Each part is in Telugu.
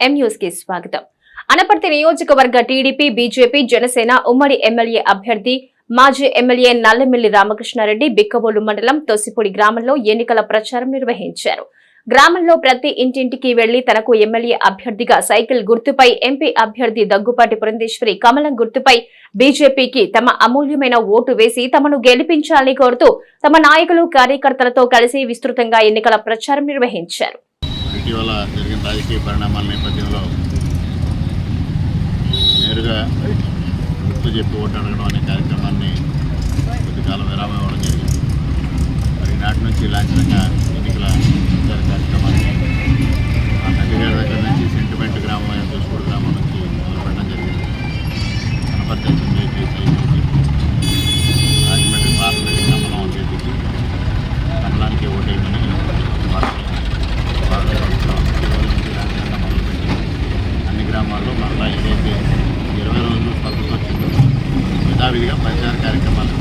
కి స్వాగతం. అనపర్తి నియోజకవర్గ టీడీపీ బీజేపీ జనసేన ఉమ్మడి ఎమ్మెల్యే అభ్యర్థి మాజీ ఎమ్మెల్యే నల్లమిల్లి రామకృష్ణారెడ్డి బిక్కబోలు మండలం తొసిపూడి గ్రామంలో ఎన్నికల ప్రచారం నిర్వహించారు. గ్రామంలో ప్రతి ఇంటింటికి వెళ్ళి తనకు ఎమ్మెల్యే అభ్యర్థిగా సైకిల్ గుర్తుపై ఎంపీ అభ్యర్థి దగ్గుపాటి పురంధేశ్వరి కమలం గుర్తుపై బీజేపీకి తమ అమూల్యమైన ఓటు వేసి తమను గెలిపించాలని కోరుతూ తమ నాయకులు కార్యకర్తలతో కలిసి విస్తృతంగా ఎన్నికల ప్రచారం నిర్వహించారు. ఇటీవల జరిగిన రాజకీయ పరిణామాల నేపథ్యంలో నేరుగా గుర్తు చెప్పి ఓటు అడగడం అనే కార్యక్రమాన్ని కొద్దికాలం విరామం ఇవ్వడం జరిగింది. మరి నాటి నుంచి లాంఛనంగా ఎన్నికల ప్రచార కార్యక్రమాన్ని ఆ తండ్రిగారి దగ్గర నుంచి సెంటిమెంట్ గ్రామం అయిన గ్రామం నుంచి మొదలుపెట్టడం జరిగింది. అనపర్తి గ్రామాల్లో మరలా ఏదైతే ఇరవై రోజులు పద్ధతి వచ్చిందో. యథావిధిగా ప్రచార కార్యక్రమాలు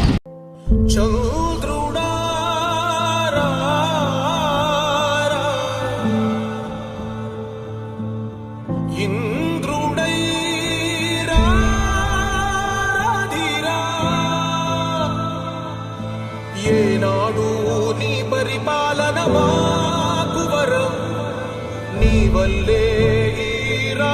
ఏనాడు నీ పరిపాలన మాకు వరం నీ వల్లే